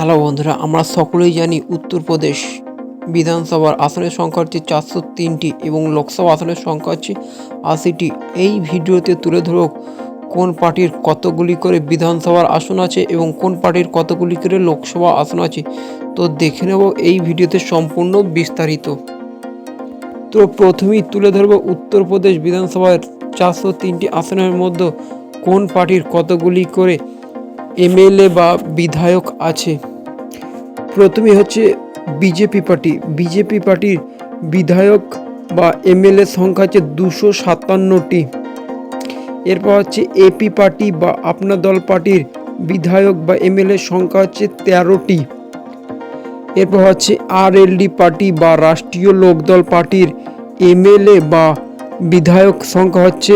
Hello বন্ধুরা, আমরা সকলেই জানি উত্তরপ্রদেশ বিধানসভার আসনের সংখ্যা হচ্ছে চারশো তিনটি এবং লোকসভা আসনের সংখ্যা হচ্ছে আশিটি। এই ভিডিওতে তুলে ধরো কোন পার্টির কতগুলি করে বিধানসভার আসন আছে এবং কোন পার্টির কতগুলি করে লোকসভা আসন আছে। তো দেখে নেব এই ভিডিওতে সম্পূর্ণ বিস্তারিত। তো প্রথমেই তুলে ধরবো উত্তরপ্রদেশ বিধানসভার চারশো তিনটি আসনের মধ্যে কোন পার্টির কতগুলি করে এমএলএ বা বিধায়ক আছে। প্রথমে হচ্ছে বিজেপি পার্টি। বিজেপি পার্টির বিধায়ক বা এমএলএ সংখ্যা হচ্ছে দুশো সাতান্নটি। এরপর হচ্ছে এপি পার্টি বা আপনা দল পার্টির বিধায়ক বা এমএলএ সংখ্যা হচ্ছে তেরোটি। এরপর হচ্ছে আরএলডি পার্টি বা রাষ্ট্রীয় লোকদল পার্টির এমএলএ বা বিধায়ক সংখ্যা হচ্ছে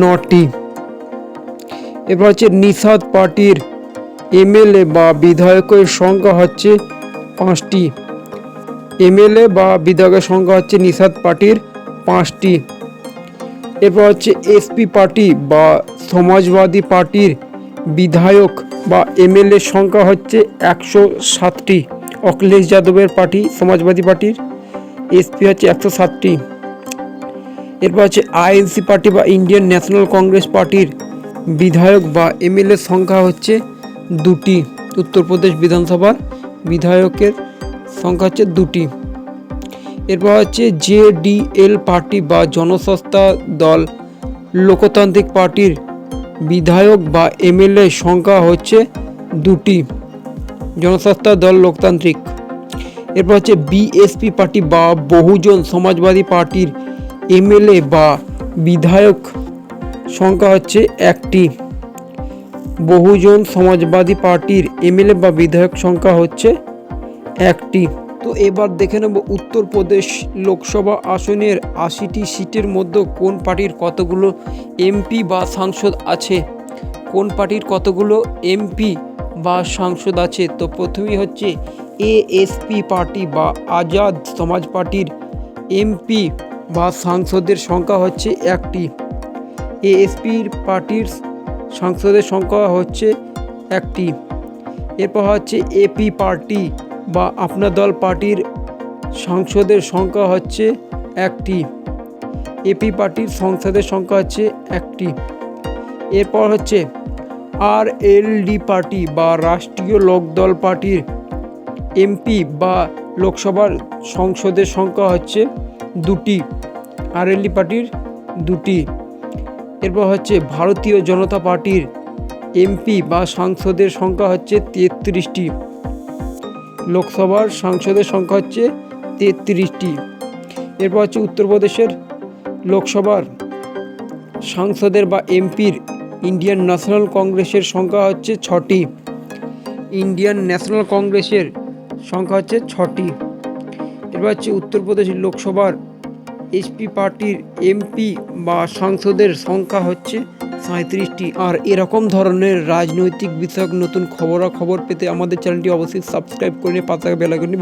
নটি। এরপর হচ্ছে নিষাদ পার্টির এমএলএ বা বিধায়কের সংখ্যা হচ্ছে পাঁচটি। এমএলএ বা বিধায়কের সংখ্যা হচ্ছে নিষাদ পার্টির পাঁচটি। এরপর হচ্ছে এসপি পার্টি বা সমাজবাদী পার্টির বিধায়ক বা এমএলএ সংখ্যা হচ্ছে একশো সাতটি। অখিলেশ যাদবের পার্টি, সমাজবাদী পার্টির এসপি হচ্ছে একশো সাতটি। এরপর হচ্ছে আইএনসি পার্টি বা ইন্ডিয়ান ন্যাশনাল কংগ্রেস পার্টির বিধায়ক বা এমএলএ সংখ্যা হচ্ছে দুটি। উত্তরপ্রদেশ বিধানসভার বিধায়কের সংখ্যা হচ্ছে দুটি। এরপর হচ্ছে জেডিএল পার্টি বা জনসংস্থা দল। লোকতান্ত্রিক পার্টির বিধায়ক বা এমএলএ সংখ্যা হচ্ছে দুটি। জনসংস্থা দল, লোকতান্ত্রিক। এরপর হচ্ছে বিএসপি পার্টি বা বহুজন সমাজবাদী পার্টির এমএলএ বা বিধায়ক সংখ্যা হচ্ছে একটি। বহুজন সমাজবাদী পার্টির এমএলএ বা বিধায়ক সংখ্যা হচ্ছে একটি। তো এবার দেখে নেব উত্তরপ্রদেশ লোকসভা আসনের আশিটি সিটের মধ্যে কোন পার্টির কতগুলো এমপি বা সাংসদ আছে? কোন পার্টির কতগুলো এমপি বা সাংসদ আছে? তো প্রথমেই হচ্ছে এএসপি পার্টি বা আজাদ সমাজ পার্টির এমপি বা সাংসদের সংখ্যা হচ্ছে একটি। এএসপির পার্টির সাংসদের সংখ্যা হচ্ছে একটি। এরপর হচ্ছে এপি পার্টি বা আপনা দল পার্টির সাংসদের সংখ্যা হচ্ছে একটি। এপি পার্টির সংসদের সংখ্যা হচ্ছে একটি। এরপর হচ্ছে আর এলডি পার্টি বা রাষ্ট্রীয় লোকদল পার্টির এমপি বা লোকসভার সংসদের সংখ্যা হচ্ছে দুটি। আরএলডি পার্টির দুটি। এরপর হচ্ছে ভারতীয় জনতা পার্টির এমপি বা সাংসদের সংখ্যা হচ্ছে তেত্রিশটি। লোকসভার সাংসদের সংখ্যা হচ্ছে তেত্রিশটি। এরপর হচ্ছে উত্তরপ্রদেশের লোকসভার সাংসদের বা এমপির ইন্ডিয়ান ন্যাশনাল কংগ্রেসের সংখ্যা হচ্ছে ছটি। ইন্ডিয়ান ন্যাশনাল কংগ্রেসের সংখ্যা হচ্ছে ছটি। এরপর হচ্ছে উত্তরপ্রদেশ লোকসভার এইচপি পার্টির এমপি বা সাংসদের সংখ্যা হচ্ছে সাঁত্রিশটি আর এরকম ধরনের রাজনৈতিক বিষয়ক নতুন খবরাখবর পেতে আমাদের চ্যানেলটি অবশ্যই সাবস্ক্রাইব করে নিয়ে পাতা বেলাগুনি